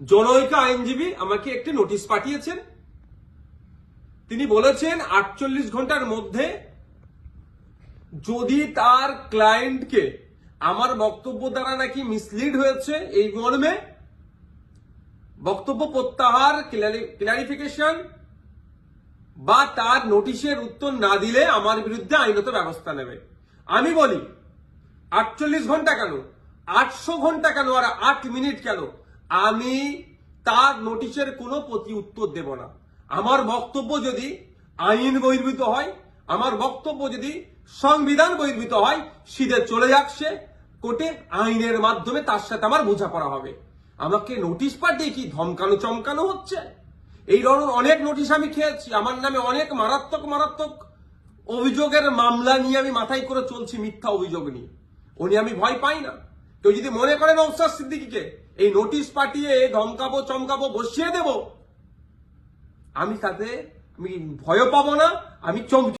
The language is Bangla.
জনৈক আইনজীবী আমাকে একটি নোটিশ পাঠিয়েছেন। তিনি বলেছেন, আটচল্লিশ ঘণ্টার মধ্যে যদি তার ক্লায়েন্টকে আমার বক্তব্য দ্বারা নাকি মিসলিড হয়েছে এই মর্মে, বক্তব্য প্রত্যাহার ক্লারিফিকেশন বা তার নোটিশের উত্তর না দিলে আমার বিরুদ্ধে আইনত ব্যবস্থা নেবে। আমি বলি, আটচল্লিশ ঘণ্টা কেন? আটশো ঘণ্টা কেন? আর আট মিনিট কেন? আমি তার নোটিশের কোনো প্রতি উত্তর দেব না। আমার বক্তব্য যদি আইন বহির্ভূত হয়, আমার বক্তব্য যদি সংবিধান বহির্ভূত হয়, সিধে চলে যাচ্ছে, কোর্টে আইনের মাধ্যমে তার সাথে আমার বোঝাপড়া হবে। আমাকে নোটিশ পাঠিয়ে কি ধমকানো চমকানো হচ্ছে? এই ধরনের অনেক নোটিশ আমি খেয়েছি, আমার নামে অনেক মারাত্মক মারাত্মক অভিযোগের মামলা নিয়ে আমি মাথায় করে চলছি, মিথ্যা অভিযোগ নিয়ে। উনি আমি ভয় পাই না। কেউ যদি মনে করেন অবসর সিদ্দিকিকে, এই নোটিশ পাঠিয়ে ধমকাবো, চমকাবো, বসিয়ে দেব, আমি তাতে, আমি ভয় পাবো না, আমি চমকে